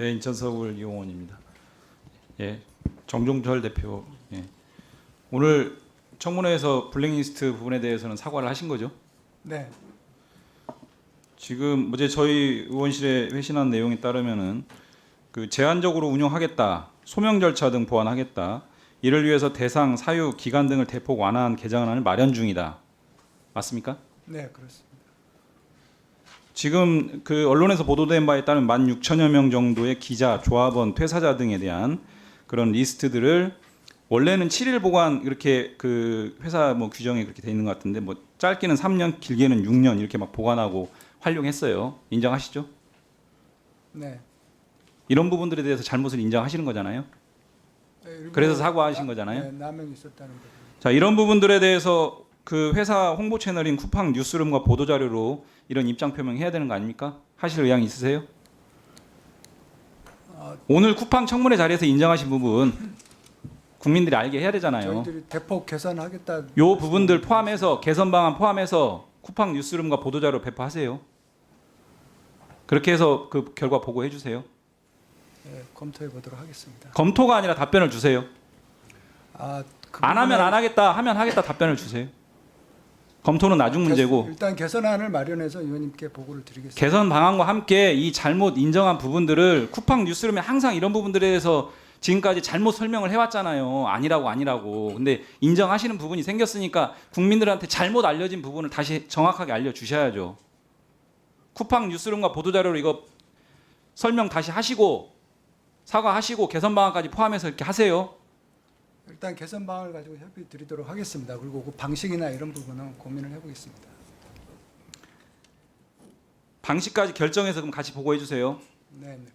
네, 인천 서울 이용원입니다. 예, 정종철 대표. 예. 오늘 청문회에서 블랙리스트 부분에 대해서는 사과를 하신 거죠? 네, 지금 어제 저희 의원실에 회신한 내용에 따르면은 그 제한적으로 운영하겠다, 소명 절차 등 보완하겠다. 이를 위해서 대상, 사유, 기간 등을 대폭 완화한 개정안을 마련 중이다. 맞습니까? 네 그렇습니다. 지금 그 언론에서 보도된 바에 따르면 16,000여 명 정도의 기자, 조합원, 퇴사자 등에 대한 그런 리스트들을 원래는 7일 보관 이렇게 그 회사 뭐 규정에 그렇게 돼 있는 것 같은데 뭐 짧게는 3년, 길게는 6년 이렇게 막 보관하고 활용했어요. 인정하시죠? 네. 이런 부분들에 대해서 잘못을 인정하시는 거잖아요. 네, 그래서 사과하신 나- 거잖아요. 네, 남용이 있었다는 거죠. 자, 이런 부분들에 대해서 그 회사 홍보 채널인 쿠팡 뉴스룸과 보도 자료로 이런 입장 표명 해야 되는 거 아닙니까? 하실 의향 있으세요? 아, 오늘 쿠팡 청문회 자리에서 인정하신 부분 국민들이 알게 해야 되잖아요. 저희들이 대폭 개선하겠다. 요 부분들 포함해서 개선 방안 포함해서 쿠팡 뉴스룸과 보도 자료 배포하세요. 그렇게 해서 그 결과 보고해 주세요. 네, 검토해 보도록 하겠습니다. 검토가 아니라 답변을 주세요. 아, 그 안 하면 안 하겠다, 하면 하겠다 답변을 주세요. 검토는 나중 문제고 개- 일단 개선안을 마련해서 의원님께 보고를 드리겠습니다. 개선 방안과 함께 이 잘못 인정한 부분들을 쿠팡 뉴스룸에 항상 이런 부분들에 대해서 지금까지 잘못 설명을 해왔잖아요. 아니라고 아니라고. 근데 인정하시는 부분이 생겼으니까 국민들한테 잘못 알려진 부분을 다시 정확하게 알려주셔야죠. 쿠팡 뉴스룸과 보도자료로 이거 설명 다시 하시고 사과하시고 개선 방안까지 포함해서 이렇게 하세요. 일단 개선 방안을 가지고 협의 드리도록 하겠습니다. 그리고 그 방식이나 이런 부분은 고민을 해보겠습니다. 방식까지 결정해서 그럼 같이 보고해 주세요. 네, 네,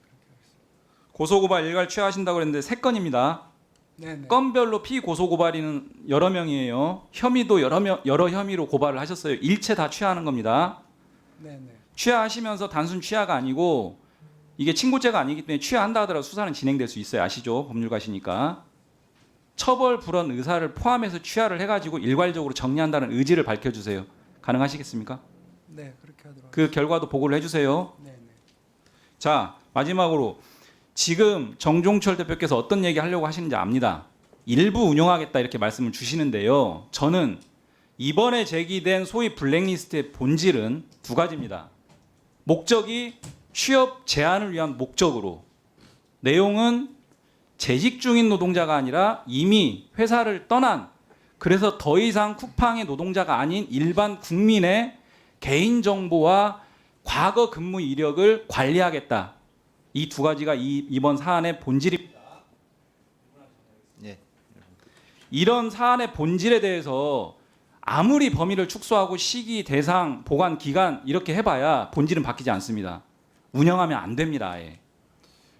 고소고발 일괄 취하신다고 그랬는데 세 건입니다. 네, 네. 건별로 피고소 고발인은 여러 명이에요. 혐의도 여러 명 여러 혐의로 고발을 하셨어요. 일체 다 취하하는 겁니다. 네, 네. 취하하시면서 단순 취하가 아니고 이게 친고죄가 아니기 때문에 취하한다 하더라도 수사는 진행될 수 있어요. 아시죠? 법률가시니까. 처벌 불원 의사를 포함해서 취하를 해가지고 일괄적으로 정리한다는 의지를 밝혀주세요. 가능하시겠습니까? 네, 그렇게 하도록. 그 결과도 보고를 해주세요. 네, 네. 자 마지막으로 지금 정종철 대표께서 어떤 얘기 하려고 하시는지 압니다. 일부 운영하겠다 이렇게 말씀을 주시는데요. 저는 이번에 제기된 소위 블랙리스트의 본질은 두 가지입니다. 목적이 취업 제한을 위한 목적으로 내용은 재직 중인 노동자가 아니라 이미 회사를 떠난 그래서 더 이상 쿠팡의 노동자가 아닌 일반 국민의 개인 정보와 과거 근무 이력을 관리하겠다. 이 두 가지가 이, 이번 사안의 본질입니다. 예. 이런 사안의 본질에 대해서 아무리 범위를 축소하고 시기, 대상, 보관 기간 이렇게 해봐야 본질은 바뀌지 않습니다. 운영하면 안 됩니다. 아예.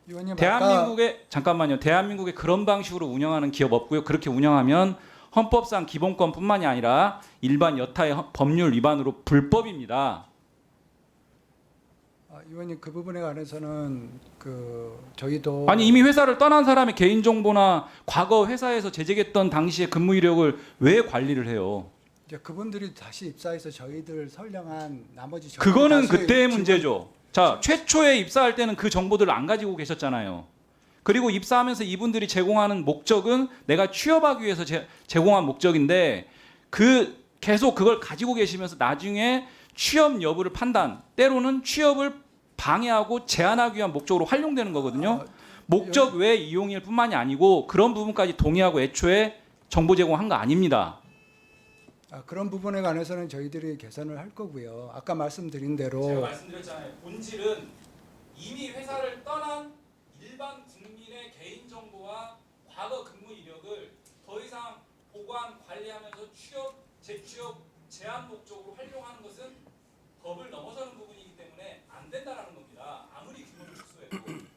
의원님 아까 대한민국에 잠깐만요. 대한민국에 그런 방식으로 운영하는 기업 없고요. 그렇게 운영하면 헌법상 기본권뿐만이 아니라 일반 여타의 헌- 법률 위반으로 불법입니다. 아, 의원님 그 부분에 관해서는 그 저희도 아니 이미 회사를 떠난 사람의 개인 정보나 과거 회사에서 재직했던 당시의 근무 이력을 왜 관리를 해요? 이제 그분들이 다시 입사해서 저희들 선량한 나머지 그거는 그때의 문제죠. 자, 최초에 입사할 때는 그 정보들을 안 가지고 계셨잖아요. 그리고 입사하면서 이분들이 제공하는 목적은 내가 취업하기 위해서 제, 제공한 목적인데 그 계속 그걸 가지고 계시면서 나중에 취업 여부를 판단, 때로는 취업을 방해하고 제한하기 위한 목적으로 활용되는 거거든요. 아, 목적 외 이용일 뿐만이 아니고 그런 부분까지 동의하고 애초에 정보 제공한 거 아닙니다. 아, 그런 부분에 관해서는 저희들이 개선을 할 거고요. 아까 말씀드린 제가 대로 말씀드렸잖아요. 본질은 이미 회사를 떠난 일반 국민의 개인 정보와 과거 근무 이력을 더 이상 보관 관리하면서 취업, 재취업 제한 목적으로 활용하는 것은 법을 넘어서는 부분이기 때문에 안 된다라는 겁니다. 아무리 규모를 축소해도 그,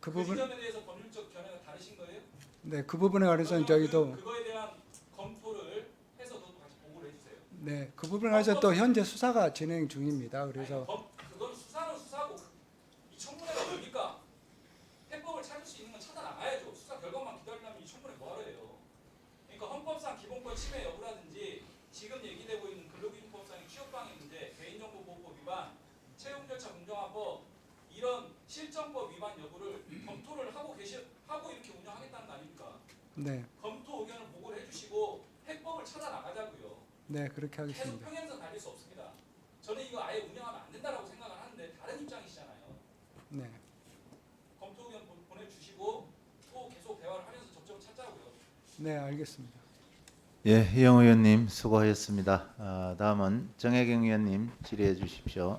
그그 부분 지점에 대해서 법률적 견해가 다르신 거예요? 네, 그 부분에 관해서는 저희도 그, 그거에 대한 검토를 해서 또 같이 보고를 해주세요. 네, 그 부분에 관해서 또 현재 수사가 진행 중입니다. 그래서 법, 그건 수사는 수사고 이 청문회가 뭡니까? 해법을 찾을 수 있는 건 찾아 나가야죠. 수사 결과만 기다리려면 이 청문회 뭐하러 해요? 그러니까 헌법상 기본권 침해 여부라든지 지금 얘기되고 있는 근로기준법상의 취업방해 문제, 개인정보보호법 위반, 채용절차 공정화법 이런 실정법 위반 여부를 검토를 하고 계시 하고 이렇게 운영하겠다는 거 아닙니까? 네, 검토 의견을 보고를 해주시고 해법을 찾아 나가자고요. 네 그렇게 하겠습니다. 평행선 달릴 수 없습니다. 저는 이거 아예 운영하면 안 된다라고 생각을 하는데 다른 입장이시잖아요. 네, 검토 의견 보- 보내주시고 또 계속 대화를 하면서 접점을 찾자고요. 네 알겠습니다. 예, 이영 의원님 수고하셨습니다. 아, 다음은 정혜경 의원님 질의해 주십시오.